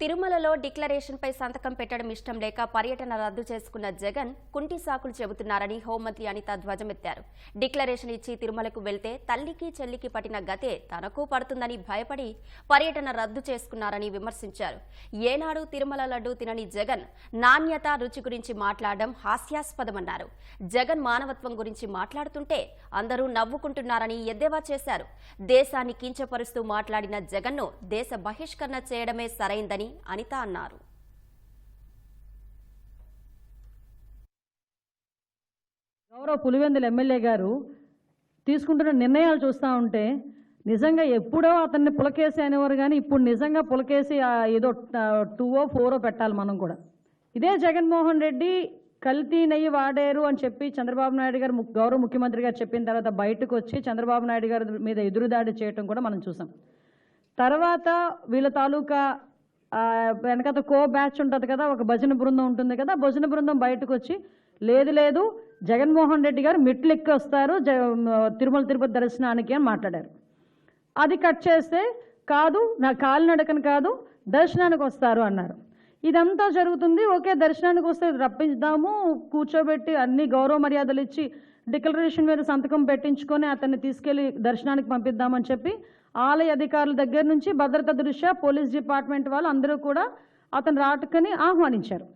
తిరుమలలో డిక్లరేషన్పై సంతకం పెట్టడం ఇష్టం లేక పర్యటన రద్దు చేసుకున్న జగన్ కుంటి సాకులు చెబుతున్నారని హోంమంత్రి అనిత ధ్వజమెత్తారు. డిక్లరేషన్ ఇచ్చి తిరుమలకు వెళ్తే తల్లికి చెల్లికి పట్టిన గతే తనకు పడుతుందని భయపడి పర్యటన రద్దు చేసుకున్నారని విమర్శించారు. ఏనాడు తిరుమల లడ్డు తినని జగన్ నాణ్యత రుచి గురించి మాట్లాడడం హాస్యాస్పదమన్నారు. జగన్ మానవత్వం గురించి మాట్లాడుతుంటే అందరూ నవ్వుకుంటున్నారని ఎద్దేవా చేశారు. దేశాన్ని కించపరుస్తూ మాట్లాడిన జగన్ను దేశ బహిష్కరణ చేయడమే సరైందని అనిత అన్నారు. గౌరవ పులివెందుల ఎమ్మెల్యే గారు తీసుకుంటున్న నిర్ణయాలు చూస్తూ ఉంటే నిజంగా ఎప్పుడో అతన్ని పులకేసి అనేవారు కానీ ఇప్పుడు నిజంగా పులకేసి ఏదో టూవో ఫోరో పెట్టాలి మనం కూడా. ఇదే జగన్మోహన్ రెడ్డి కల్తీ నెయ్యి వాడారు అని చెప్పి చంద్రబాబు నాయుడు గారు గౌరవ ముఖ్యమంత్రి గారు చెప్పిన తర్వాత బయటకు వచ్చి చంద్రబాబు నాయుడు గారి మీద ఎదురుదాడి చేయటం కూడా మనం చూసాం. తర్వాత వీళ్ళ తాలూకా వెనకత కో బ్యాచ్ ఉంటుంది కదా ఒక భజన బృందం ఉంటుంది కదా భజన బృందం బయటకు వచ్చి లేదు లేదు జగన్మోహన్ రెడ్డి గారు మెట్లు ఎక్కి వస్తారు జ తిరుమల తిరుపతి దర్శనానికి అని మాట్లాడారు. అది కట్ చేస్తే కాదు నా కాలినడకను కాదు దర్శనానికి వస్తారు అన్నారు. ఇదంతా జరుగుతుంది ఓకే దర్శనానికి వస్తే రప్పించుదాము కూర్చోబెట్టి అన్ని గౌరవ మర్యాదలు ఇచ్చి డిక్లరేషన్ మీద సంతకం పెట్టించుకొని అతన్ని తీసుకెళ్ళి దర్శనానికి పంపిద్దామని చెప్పి ఆలయ అధికారుల దగ్గర నుంచి భద్రత దృష్ట్యా పోలీస్ డిపార్ట్మెంట్ వాళ్ళు అందరూ కూడా అతను రాటకని ఆహ్వానించారు.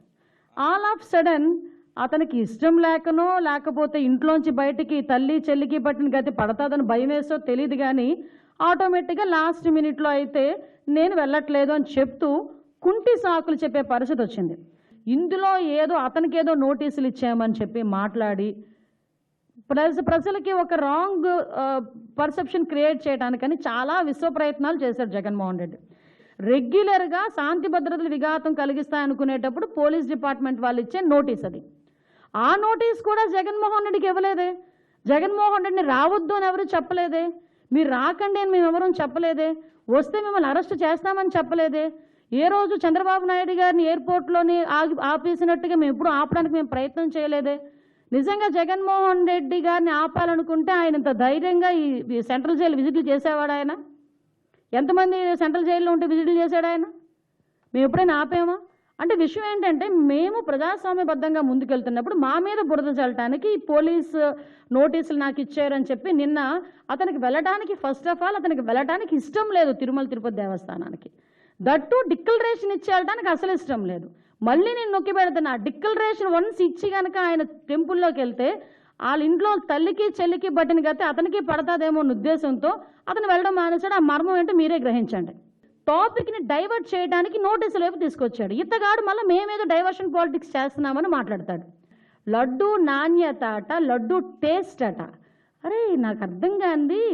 ఆల్ ఆఫ్ సడన్ అతనికి ఇష్టం లేకనో లేకపోతే ఇంట్లోంచి బయటికి తల్లి చెల్లికి పట్టిన గతి పడతాదని భయం వేసో తెలియదు కానీ ఆటోమేటిక్గా లాస్ట్ మినిట్లో అయితే నేను వెళ్ళట్లేదు అని చెప్తూ కుంటి సాకులు చెప్పే పరిస్థితి వచ్చింది. ఇందులో ఏదో అతనికి ఏదో నోటీసులు ఇచ్చామని చెప్పి మాట్లాడి ప్రజ ప్రజలకి ఒక రాంగ్ పర్సెప్షన్ క్రియేట్ చేయడానికని చాలా విశ్వ ప్రయత్నాలు చేశారు జగన్మోహన్ రెడ్డి. రెగ్యులర్గా శాంతి భద్రతలు విఘాతం కలిగిస్తాయనుకునేటప్పుడు పోలీస్ డిపార్ట్మెంట్ వాళ్ళు ఇచ్చే నోటీస్ అది. ఆ నోటీస్ కూడా జగన్మోహన్ రెడ్డికి ఇవ్వలేదే. జగన్మోహన్ రెడ్డిని రావద్దు అని ఎవరు చెప్పలేదే? మీరు రాకండి అని మేము ఎవరూ చెప్పలేదే? వస్తే మిమ్మల్ని అరెస్ట్ చేస్తామని చెప్పలేదే? ఏ రోజు చంద్రబాబు నాయుడు గారిని ఎయిర్పోర్ట్లోని ఆగి ఆపేసినట్టుగా మేము ఎప్పుడు ఆపడానికి మేము ప్రయత్నం చేయలేదే? నిజంగా జగన్మోహన్ రెడ్డి గారిని ఆపాలనుకుంటే ఆయన ఇంత ధైర్యంగా ఈ సెంట్రల్ జైలు విజిట్లు చేసేవాడు ఆయన? ఎంతమంది సెంట్రల్ జైల్లో ఉంటే విజిట్లు చేశాడు ఆయన? మేము ఎప్పుడైనా ఆపామా? అంటే విషయం ఏంటంటే మేము ప్రజాస్వామ్యబద్ధంగా ముందుకెళ్తున్నప్పుడు మా మీద బురద చల్లటానికి ఈ పోలీస్ నోటీసులు నాకు ఇచ్చారని చెప్పి నిన్న అతనికి వెళ్ళడానికి ఫస్ట్ ఆఫ్ ఆల్ అతనికి వెళ్ళడానికి ఇష్టం లేదు తిరుమల తిరుపతి దేవస్థానానికి. దట్టు డిక్లరేషన్ ఇచ్చి అసలు ఇష్టం లేదు. మళ్ళీ నేను నొక్కి పెడుతున్నా. డిక్లరేషన్ వన్స్ ఇచ్చి కనుక ఆయన టెంపుల్లోకి వెళ్తే వాళ్ళ ఇంట్లో తల్లికి చెల్లికి బట్టిన గతే అతనికి పడతాదేమో అన్న ఉద్దేశంతో అతను వెళ్ళడం మానేశాడు. ఆ మర్మం ఏంటో మీరే గ్రహించండి. టాపిక్ని డైవర్ట్ చేయడానికి నోటీసులు వైపు తీసుకొచ్చాడు. ఇతగాడు మళ్ళీ మేమేదో డైవర్షన్ పాలిటిక్స్ చేస్తున్నామని మాట్లాడతాడు. లడ్డు నాణ్యత అట లడ్డు టేస్ట్ అట. అరే నాకు అర్థం కాంది.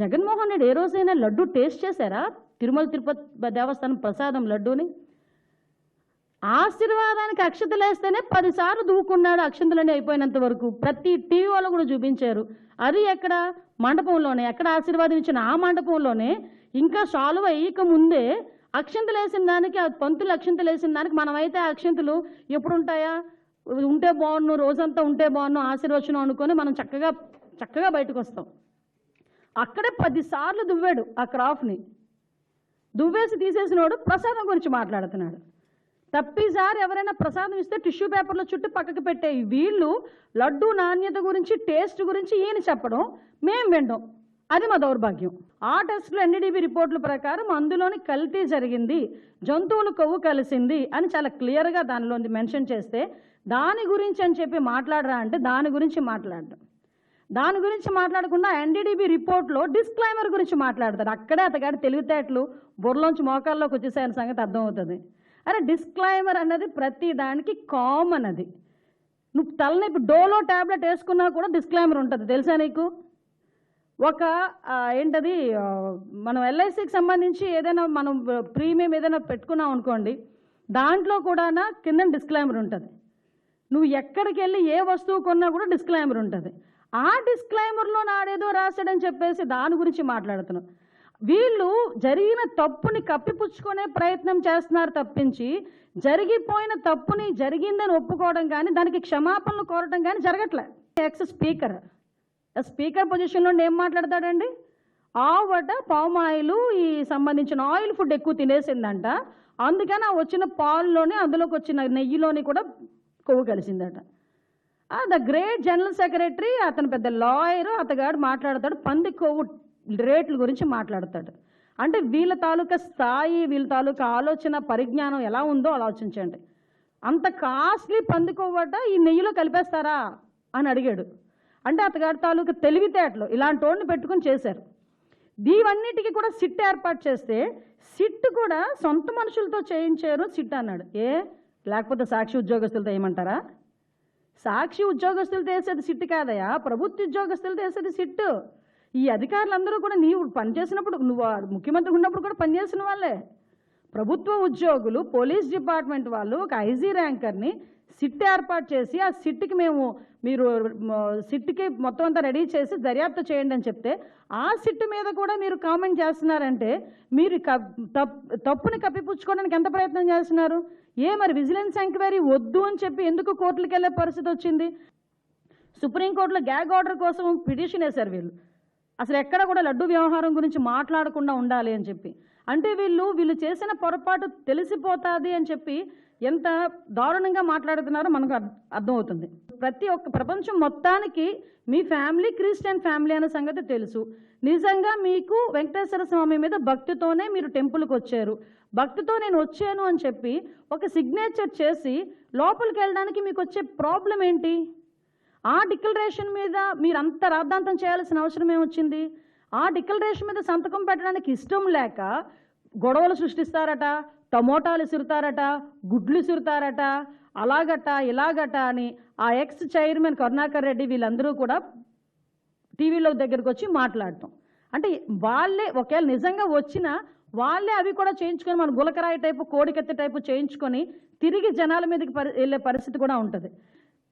జగన్మోహన్ రెడ్డి ఏ రోజైనా లడ్డు టేస్ట్ చేశారా? తిరుమల తిరుపతి దేవస్థానం ప్రసాదం లడ్డూని? ఆశీర్వాదానికి అక్షతలేస్తేనే పదిసార్లు దూకున్నాడు అక్షంతలన్నీ అయిపోయినంత వరకు. ప్రతి టీవీ వాళ్ళు కూడా చూపించారు. అది ఎక్కడ? మండపంలోనే. ఎక్కడ ఆశీర్వాదం ఇచ్చిన ఆ మండపంలోనే. ఇంకా సాల్వ్ అయ్యక ముందే అక్షంతలు వేసిన దానికి ఆ పంతులు అక్షంతలు వేసిన దానికి మనమైతే ఆ అక్షంతలు ఎప్పుడు ఉంటాయా ఉంటే బాగున్ను రోజంతా ఉంటే బాగున్ను ఆశీర్వచనం అనుకొని మనం చక్కగా చక్కగా బయటకు వస్తాం. అక్కడే పదిసార్లు దువ్వాడు ఆ క్రాఫ్ని దువ్వేసి తీసేసినోడు ప్రసాదం గురించి మాట్లాడుతున్నాడు. తప్పిసారి ఎవరైనా ప్రసాదం ఇస్తే టిష్యూ పేపర్లో చుట్టూ పక్కకి పెట్టే వీళ్ళు లడ్డు నాణ్యత గురించి టేస్ట్ గురించి ఈయన చెప్పడం మేం వినడం. అది మా దౌర్భాగ్యం. ఆ టెస్ట్లో ఎన్డీడీబీ రిపోర్టుల ప్రకారం అందులోని కల్తీ జరిగింది జంతువులు కొవ్వు కలిసింది అని చాలా క్లియర్గా దానిలో మెన్షన్ చేస్తే దాని గురించి అని చెప్పి మాట్లాడరా అంటే దాని గురించి మాట్లాడడం. దాని గురించి మాట్లాడకుండా ఎన్డీడీబీ రిపోర్ట్లో డిస్క్లైమర్ గురించి మాట్లాడతారు. అక్కడే అతగాడి తెలివితేటలు బుర్రలోంచి మోకాల్లోకి వచ్చేసాయని సంగతి అర్థమవుతుంది. అరే డిస్క్లైమర్ అన్నది ప్రతి దానికి కామన్ అది. నువ్వు తలనొప్పి డోలో ట్యాబ్లెట్ వేసుకున్నా కూడా డిస్క్లైమర్ ఉంటుంది. తెలుసా నీకు? ఒక ఏంటది మనం ఎల్ఐసికి సంబంధించి ఏదైనా మనం ప్రీమియం ఏదైనా పెట్టుకున్నాం అనుకోండి దాంట్లో కూడా కింద డిస్క్లైమర్ ఉంటుంది. నువ్వు ఎక్కడికి వెళ్ళి ఏ వస్తువు కొన్నా కూడా డిస్క్లైమర్ ఉంటుంది. ఆ డిస్క్లైమర్లో నాడేదో రాశాడని చెప్పేసి దాని గురించి మాట్లాడుతున్నావు. వీళ్ళు జరిగిన తప్పుని కప్పిపుచ్చుకునే ప్రయత్నం చేస్తున్నారు తప్పించి జరిగిపోయిన తప్పుని జరిగిందని ఒప్పుకోవడం కానీ దానికి క్షమాపణలు కోరటం కానీ జరగట్లే. ఎక్స్ స్పీకర్ స్పీకర్ పొజిషన్ నుండి ఏం మాట్లాడతాడండి? ఆవట పామ్ ఆయిల్ ఈ సంబంధించిన ఆయిల్ ఫుడ్ ఎక్కువ తినేసిందంట. అందుకని ఆ వచ్చిన పాల్లోనే అందులోకి వచ్చిన నెయ్యిలోని కూడా కొవ్వు కలిసిందట. ద గ్రేట్ జనరల్ సెక్రటరీ అతను పెద్ద లాయర్ అతగాడు మాట్లాడతాడు పంది కొవ్వు రేట్ల గురించి మాట్లాడతాడు. అంటే వీళ్ళ తాలూకా స్థాయి వీళ్ళ తాలూకా ఆలోచన పరిజ్ఞానం ఎలా ఉందో ఆలోచించండి. అంత కాస్ట్లీ పందుకోబట్ట ఈ నెయ్యిలో కలిపేస్తారా అని అడిగాడు. అంటే అతగాడి తాలూకా తెలివితేటలు ఇలాంటి వాడిని పెట్టుకొని చేశారు. దీవన్నిటికీ కూడా సిట్ ఏర్పాటు చేస్తే సిట్ కూడా సొంత మనుషులతో చేయించారు సిట్ అన్నాడు. ఏ? లేకపోతే సాక్షి ఉద్యోగస్తులతో ఏమంటారా సాక్షి ఉద్యోగస్తులు చేసేది సిట్టు కాదయా ప్రభుత్వ ఉద్యోగస్తులు చేసేది సిట్టు. ఈ అధికారులందరూ కూడా నీవు పనిచేసినప్పుడు నువ్వు ముఖ్యమంత్రి ఉన్నప్పుడు కూడా పనిచేసిన వాళ్ళే. ప్రభుత్వ ఉద్యోగులు పోలీస్ డిపార్ట్మెంట్ వాళ్ళు ఒక ఐజీ ర్యాంకర్ని సిట్ ఏర్పాటు చేసి ఆ సిట్కి మేము మీరు సిట్కి మొత్తం అంతా రెడీ చేసి దర్యాప్తు చేయండి అని చెప్తే ఆ సిట్ మీద కూడా మీరు కామెంట్ చేస్తున్నారంటే మీరు క- తప్పుని కప్పిపుచ్చుకోవడానికి ఎంత ప్రయత్నం చేస్తున్నారు? ఏ మరి విజిలెన్స్ ఎంక్వైరీ వద్దు అని చెప్పి ఎందుకు కోర్టులకు వెళ్ళే పరిస్థితి వచ్చింది? సుప్రీంకోర్టులో గ్యాగ్ ఆర్డర్ కోసం పిటిషన్ వేశారు వీళ్ళు. అసలు ఎక్కడ కూడా లడ్డు వ్యవహారం గురించి మాట్లాడకుండా ఉండాలి అని చెప్పి. అంటే వీళ్ళు వీళ్ళు చేసిన పొరపాటు తెలిసిపోతుంది అని చెప్పి ఎంత దారుణంగా మాట్లాడుతున్నారో మనకు అర్థ- అర్థమవుతుంది. ప్రతి ఒక్క ప్రపంచం మొత్తానికి మీ ఫ్యామిలీ క్రిస్టియన్ ఫ్యామిలీ అనే సంగతి తెలుసు. నిజంగా మీకు వెంకటేశ్వర స్వామి మీద భక్తితోనే మీరు టెంపుల్కి వచ్చారు. భక్తితో నేను వచ్చాను అని చెప్పి ఒక సిగ్నేచర్ చేసి లోపలికి వెళ్ళడానికి మీకు వచ్చే ప్రాబ్లం ఏంటి? ఆ డిక్లరేషన్ మీద మీరు అంత రాద్ధాంతం చేయాల్సిన అవసరం ఏమొచ్చింది? ఆ డిక్లరేషన్ మీద సంతకం పెట్టడానికి ఇష్టం లేక గొడవలు సృష్టిస్తారట టమోటాలు ఇసురుతారట గుడ్లు సిరుతారట అలాగట ఇలాగట అని ఆ ఎక్స్ చైర్మన్ కరుణాకర్ రెడ్డి వీళ్ళందరూ కూడా టీవీలో దగ్గరికి వచ్చి మాట్లాడటం. అంటే వాళ్ళే ఒకవేళ నిజంగా వచ్చినా వాళ్ళే అవి కూడా చేయించుకొని మన గులకరాయి టైపు కోడికెత్తి టైపు చేయించుకొని తిరిగి జనాల మీదకి పరి వెళ్ళే పరిస్థితి కూడా ఉంటుంది.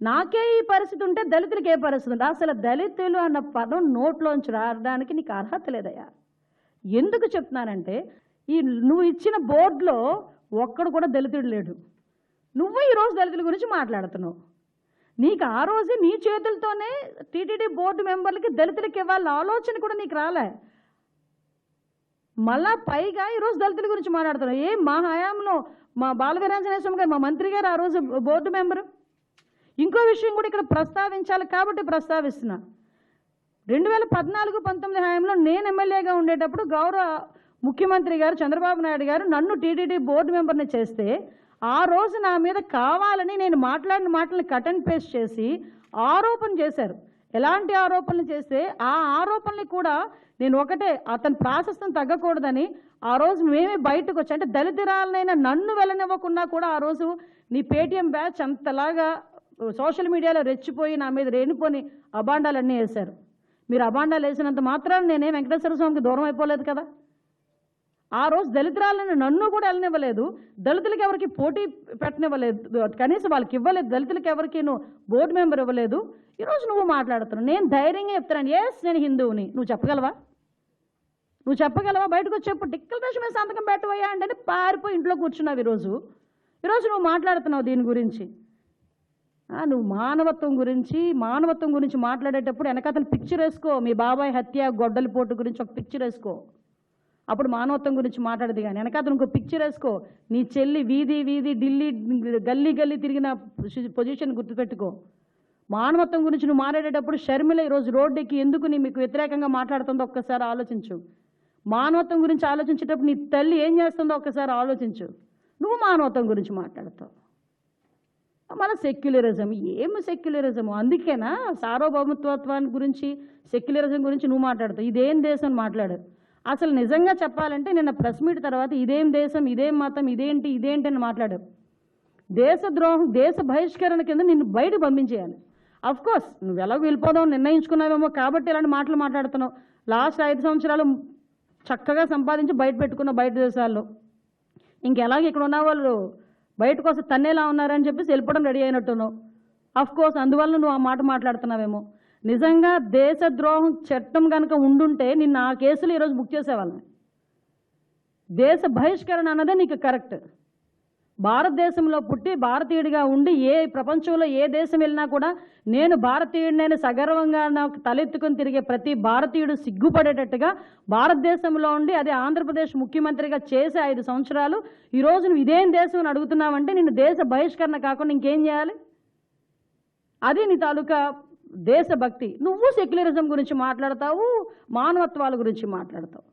నాకే ఈ పరిస్థితి ఉంటే దళితులకి ఏ పరిస్థితి ఉంటే అసలు దళితులు అన్న పదం నోట్లోంచి రావడానికి నీకు అర్హత లేదయ్యా. ఎందుకు చెప్తున్నానంటే ఈ నువ్వు ఇచ్చిన బోర్డులో ఒక్కడు కూడా దళితుడు లేడు. నువ్వు ఈరోజు దళితుల గురించి మాట్లాడుతున్నావు. నీకు ఆ రోజే నీ చేతులతోనే టీటీడీ బోర్డు మెంబర్లకి దళితులకి ఇవ్వాల ఆలోచన కూడా నీకు రాలే. మళ్ళా పైగా ఈరోజు దళితుల గురించి మాట్లాడుతున్నావు. ఏ మా హయాంలో మా బాలవీరాంజనేశ్వరం స్వామి గారు మా మంత్రి గారు ఆ రోజు బోర్డు మెంబరు? ఇంకో విషయం కూడా ఇక్కడ ప్రస్తావించాలి కాబట్టి ప్రస్తావిస్తున్నా. రెండు వేల పద్నాలుగు పంతొమ్మిది హయాంలో నేను ఎమ్మెల్యేగా ఉండేటప్పుడు గౌరవ ముఖ్యమంత్రి గారు చంద్రబాబు నాయుడు గారు నన్ను టీటీడీ బోర్డు మెంబర్ని చేస్తే ఆ రోజు నా మీద కావాలని నేను మాట్లాడిన మాటలను కట్ అండ్ పేస్ట్ చేసి ఆరోపణ చేశారు. ఎలాంటి ఆరోపణలు చేస్తే ఆ ఆరోపణలు కూడా నేను ఒకటే అతని ప్రాసెస్ను తగ్గకూడదని ఆ రోజు మేమే బయటకు వచ్చి అంటే దళితురాలనైనా నన్ను వెళ్ళనివ్వకుండా కూడా ఆ రోజు నీ పేటీఎం బ్యాచ్ అంతలాగా సోషల్ మీడియాలో రెచ్చిపోయి నా మీద రేణిపోని అబాండాలన్నీ వేశారు. మీరు అబాండాలు వేసినంత మాత్రాన నేనే వెంకటేశ్వర స్వామికి దూరం అయిపోలేదు కదా? ఆ రోజు దళితురాలను నన్ను కూడా వెళ్ళనివ్వలేదు. దళితులకి ఎవరికి పోటీ పెట్టనివ్వలేదు. కనీసం వాళ్ళకి ఇవ్వలేదు. దళితులకి ఎవరికి నువ్వు బోర్డు మెంబర్ ఇవ్వలేదు. ఈరోజు నువ్వు మాట్లాడుతున్నావు. నేను ధైర్యంగా చెప్తున్నాను. ఎస్ నేను హిందువుని. నువ్వు చెప్పగలవా? నువ్వు చెప్పగలవా? బయటకు వచ్చేప్పుడు చెప్పు డిక్లరేషన్ మీద సంతకం పెట్టవయ్యా అంటే పారిపోయి ఇంట్లో కూర్చున్నావు ఈరోజు. ఈరోజు నువ్వు మాట్లాడుతున్నావు దీని గురించి. నువ్వు మానవత్వం గురించి మానవత్వం గురించి మాట్లాడేటప్పుడు వెనకతను పిక్చర్ వేసుకో. మీ బాబాయ్ హత్య గొడ్డలి పోటు గురించి ఒక పిక్చర్ వేసుకో. అప్పుడు మానవత్వం గురించి మాట్లాడదు కానీ వెనకతను ఇంకో పిక్చర్ వేసుకో. నీ చెల్లి వీధి వీధి ఢిల్లీ గల్లీ గల్లీ తిరిగిన పొజిషన్ గుర్తుపెట్టుకో. మానవత్వం గురించి నువ్వు మాట్లాడేటప్పుడు షర్మిల ఈరోజు రోడ్డుకి ఎందుకు నీ మీకు వ్యతిరేకంగా మాట్లాడుతుందో ఒక్కసారి ఆలోచించు. మానవత్వం గురించి ఆలోచించేటప్పుడు నీ తల్లి ఏం చేస్తుందో ఒక్కసారి ఆలోచించు. నువ్వు మానవత్వం గురించి మాట్లాడతావు. మన సెక్యులరిజం ఏం సెక్యులరిజం? అందుకేనా సార్వభౌమత్వాన్ని గురించి సెక్యులరిజం గురించి నువ్వు మాట్లాడతావు. ఇదేం దేశం మాట్లాడారు? అసలు నిజంగా చెప్పాలంటే నిన్న ప్రెస్ మీట్ తర్వాత ఇదేం దేశం ఇదేం మతం ఇదేంటి ఇదేంటి అని మాట్లాడారు. దేశద్రోహం దేశ బహిష్కరణ కింద నిన్ను బయట పంపించేయాలి. అఫ్ కోర్స్ నువ్వు ఎలా వెళ్ళిపోదాం నిర్ణయించుకున్నావేమో కాబట్టి ఇలాంటి మాటలు మాట్లాడుతున్నావు. లాస్ట్ ఐదు సంవత్సరాలు చక్కగా సంపాదించి బయట పెట్టుకున్న బయట దేశాల్లో. ఇంకెలాగ ఇక్కడ ఉన్న వాళ్ళు బయటకు వస్తే తన్నేలా ఉన్నారని చెప్పేసి వెళ్ళిపోవడం రెడీ అయినట్టున్నావు. అఫ్ కోర్స్ అందువల్ల నువ్వు ఆ మాట మాట్లాడుతున్నావేమో. నిజంగా దేశద్రోహం చట్టం కనుక ఉండుంటే నిన్న ఆ కేసులు ఈరోజు బుక్ చేసేవాళ్ళని దేశ బహిష్కరణ అన్నదే నీకు కరెక్ట్ భారతదేశంలో పుట్టి భారతీయుడిగా ఉండి ఏ ప్రపంచంలో ఏ దేశం వెళ్ళినా కూడా నేను భారతీయుడినైనా సగర్వంగా నాకు తలెత్తుకొని తిరిగే ప్రతి భారతీయుడు సిగ్గుపడేటట్టుగా భారతదేశంలో ఉండి అదే ఆంధ్రప్రదేశ్ ముఖ్యమంత్రిగా చేసే ఐదు సంవత్సరాలు ఈరోజు నువ్వు ఇదేం దేశం అని అడుగుతున్నావంటే నిన్ను దేశ బహిష్కరణ కాకుండా ఇంకేం చేయాలి? అది నీ తాలూకా దేశభక్తి. నువ్వు సెక్యులరిజం గురించి మాట్లాడతావు మానవత్వాల గురించి మాట్లాడతావు.